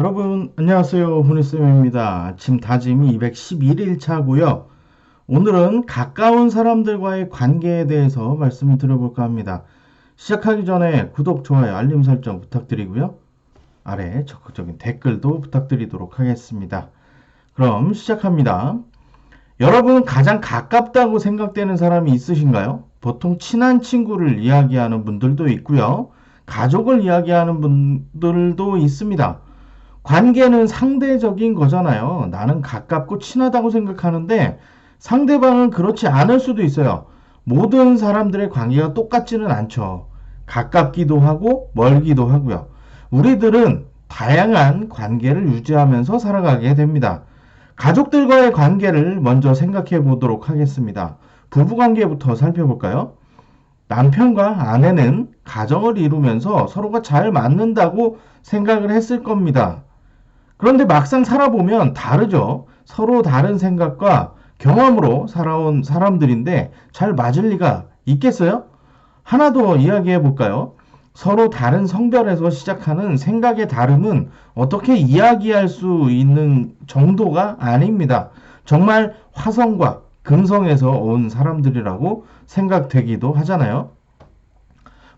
여러분 안녕하세요 훈이쌤입니다. 아침 다짐이 211일 차고요. 오늘은 가까운 사람들과의 관계에 대해서 말씀을 드려볼까 합니다. 시작하기 전에 구독, 좋아요, 알림 설정 부탁드리고요. 아래 적극적인 댓글도 부탁드리도록 하겠습니다. 그럼 시작합니다. 여러분 가장 가깝다고 생각되는 사람이 있으신가요? 보통 친한 친구를 이야기하는 분들도 있고요. 가족을 이야기하는 분들도 있습니다. 관계는 상대적인 거잖아요. 나는 가깝고 친하다고 생각하는데 상대방은 그렇지 않을 수도 있어요. 모든 사람들의 관계가 똑같지는 않죠. 가깝기도 하고 멀기도 하고요. 우리들은 다양한 관계를 유지하면서 살아가게 됩니다. 가족들과의 관계를 먼저 생각해 보도록 하겠습니다. 부부 관계부터 살펴볼까요? 남편과 아내는 가정을 이루면서 서로가 잘 맞는다고 생각을 했을 겁니다. 그런데 막상 살아보면 다르죠. 서로 다른 생각과 경험으로 살아온 사람들인데 잘 맞을 리가 있겠어요? 하나 더 이야기해 볼까요? 서로 다른 성별에서 시작하는 생각의 다름은 어떻게 이야기할 수 있는 정도가 아닙니다. 정말 화성과 금성에서 온 사람들이라고 생각되기도 하잖아요.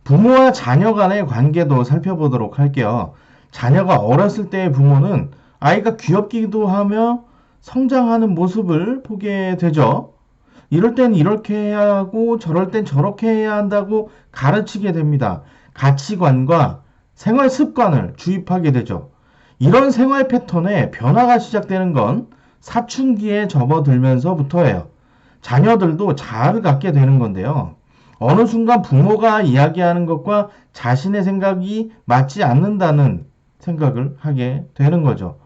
부모와 자녀 간의 관계도 살펴보도록 할게요. 자녀가 어렸을 때의 부모는 아이가 귀엽기도 하며 성장하는 모습을 보게 되죠. 이럴 땐 이렇게 해야 하고 저럴 땐 저렇게 해야 한다고 가르치게 됩니다. 가치관과 생활 습관을 주입하게 되죠. 이런 생활 패턴에 변화가 시작되는 건 사춘기에 접어들면서부터예요. 자녀들도 자아를 갖게 되는 건데요. 어느 순간 부모가 이야기하는 것과 자신의 생각이 맞지 않는다는 생각을 하게 되는 거죠.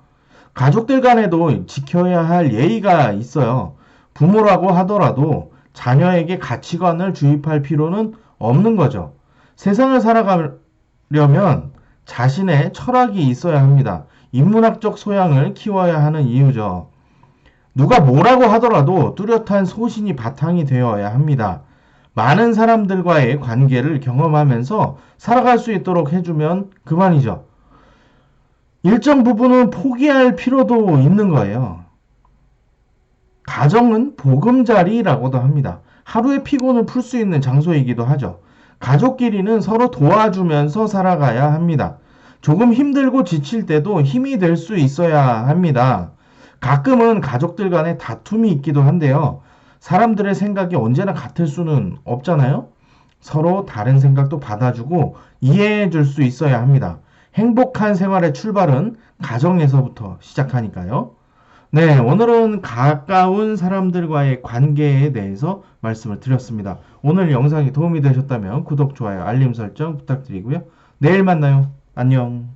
가족들 간에도 지켜야 할 예의가 있어요. 부모라고 하더라도 자녀에게 가치관을 주입할 필요는 없는 거죠. 세상을 살아가려면 자신의 철학이 있어야 합니다. 인문학적 소양을 키워야 하는 이유죠. 누가 뭐라고 하더라도 뚜렷한 소신이 바탕이 되어야 합니다. 많은 사람들과의 관계를 경험하면서 살아갈 수 있도록 해주면 그만이죠. 일정 부분은 포기할 필요도 있는 거예요. 가정은 보금자리라고도 합니다. 하루의 피곤을 풀 수 있는 장소이기도 하죠. 가족끼리는 서로 도와주면서 살아가야 합니다. 조금 힘들고 지칠 때도 힘이 될 수 있어야 합니다. 가끔은 가족들 간에 다툼이 있기도 한데요. 사람들의 생각이 언제나 같을 수는 없잖아요. 서로 다른 생각도 받아주고 이해해 줄 수 있어야 합니다. 행복한 생활의 출발은 가정에서부터 시작하니까요. 네, 오늘은 가까운 사람들과의 관계에 대해서 말씀을 드렸습니다. 오늘 영상이 도움이 되셨다면 구독, 좋아요, 알림 설정 부탁드리고요. 내일 만나요. 안녕.